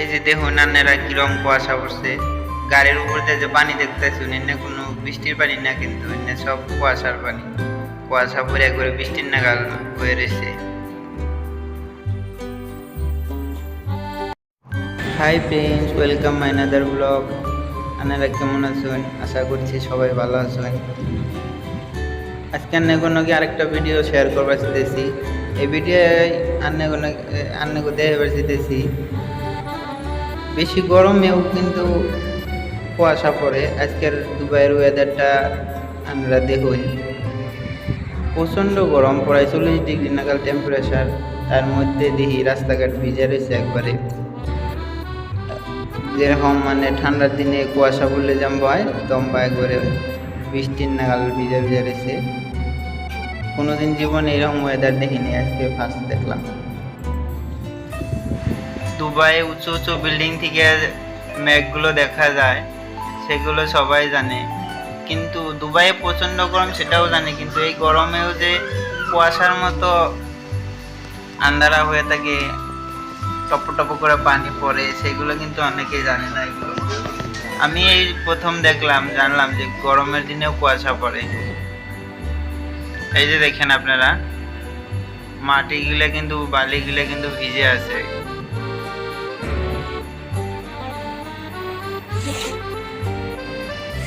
এই যে দেখুন আন্নারা কিরম কুয়াশা পড়ছে। গাড়ির উপর দিয়ে যে পানি দেখতেছি এনে কোনো বৃষ্টির পানি না কিন্তু এনে সব কুয়াশার পানি। কুয়াশা পরে করে বৃষ্টির নাগাল হয়ে রয়েছে। Hi friends welcome my another blog আপনারা কেমন আছেন? আশা করছি সবাই ভালো আছেন। আজকে আন্নে কোনো কি আরেকটা ভিডিও শেয়ার করবার চাইতেছি। এই ভিডিও আন্নে কোনো আন্নে কো দেখাবার চাইতেছি। বেশি গরমেও কিন্তু কুয়াশা পড়ে। আজকের দুবাইয়ের ওয়েদারটা আমরা দেখুন। প্রচণ্ড গরম, প্রায় চল্লিশ ডিগ্রি নাগাল টেম্পারেচার তার মধ্যে দেখি রাস্তাঘাট ভিজে রয়েছে একবারে। যেরকম মানে ঠান্ডার দিনে কুয়াশা পড়লে জাম্বা হয় দম্বা একবারে বৃষ্টির নাগাল ভিজে ভিজে রয়েছে। কোনোদিন জীবনে এরকম ওয়েদার দেখিনি, আজকে ফার্স্ট দেখলাম। দুবাই উঁচু উঁচু বিল্ডিং থেকে মেঘগুলো দেখা যায়, সেগুলো সবাই জানে। কিন্তু দুবাইয়ে প্রচণ্ড গরম সেটাও জানে, কিন্তু এই গরমেও যে কুয়াশার মতো আন্ধারা হয়ে থাকে, টপ টপ করে পানি পড়ে, সেগুলো কিন্তু অনেকেই জানে না এগুলো। আমি এই প্রথম দেখলাম, জানলাম যে গরমের দিনেও কুয়াশা পড়ে। এই যে দেখেন আপনারা, মাটিগুলো কিন্তু, বালিগুলো কিন্তু ভিজে আছে।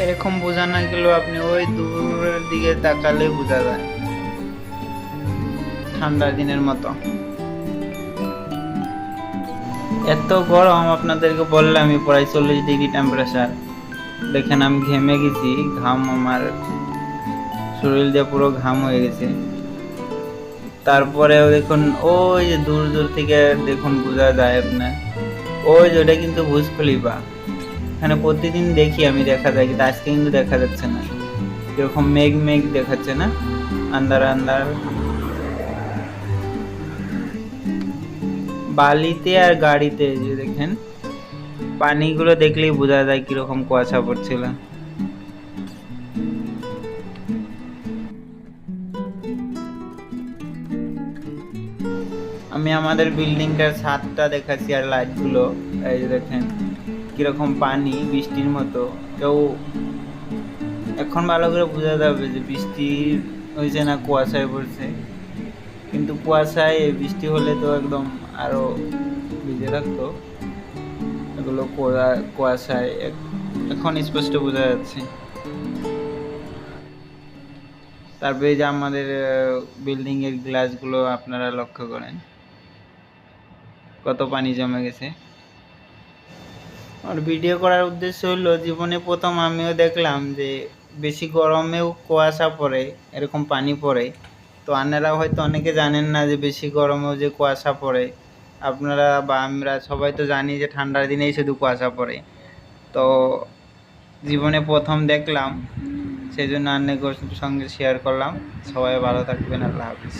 এরকম বোঝা না গেলেও আপনি ওই দূরের দিকে তাকালে বোঝা যায়। ঠান্ডার দিনের মতো। এত গরম আপনাদেরকে বললাম আমি প্রায় চল্লিশ ডিগ্রি টেম্পারেচার দেখেন আমি ঘেমে গেছি, ঘাম আমার শরীর দিয়ে পুরো ঘাম হয়ে গেছে। তারপরে দেখুন, ওই যে দূর দূর থেকে দেখুন বোঝা যায় আপনার। ওই যে ওটা কিন্তু ভুজ খলিফা এখানে প্রতিদিন দেখি আমি দেখা যায়, কিন্তু আজকে কিন্তু দেখা যাচ্ছে না। এরকম মেঘ মেঘ দেখাচ্ছে না আন্দার আন্দার বালিতে আর গাড়িতে যে দেখেন, পানিগুলো দেখলেই বোঝা যায় কীরকম কুয়াশা পড়ছিল। আমি আমাদের বিল্ডিংটার ছাদটা দেখাচ্ছি আর লাইটগুলো এই যে দেখেন। কীরকম পানি, বৃষ্টির মতো, কেউ এখন ভালো করে বোঝা যাবে যে বৃষ্টি হয়েছে না কুয়াশায় পড়ছে। কিন্তু কুয়াশায় বৃষ্টি হলে তো একদম আরও ভিজে থাকতো। এগুলো কুয়া- কুয়াশায় এখন স্পষ্ট বোঝা যাচ্ছে। তারপরে যে আমাদের বিল্ডিং এর গ্লাসগুলো আপনারা লক্ষ্য করেন। কত পানি জমে গেছে। আর ভিডিও করার উদ্দেশ্য হলো জীবনে প্রথম আমিও দেখলাম যে বেশি গরমেও কুয়াশা পড়ে, এরকম পানি পড়ে। তো আনারা হয়তো অনেকে জানেন না যে বেশি গরমেও যে কুয়াশা পড়ে। আপনারা বা আমরা সবাই তো জানি যে ঠান্ডার দিনেই শুধু কুয়াশা পড়ে। তো জীবনে প্রথম দেখলাম সেই জন্য আন্নের সঙ্গে শেয়ার করলাম। সবাই ভালো থাকবেন, আল্লাহ হাফিজ।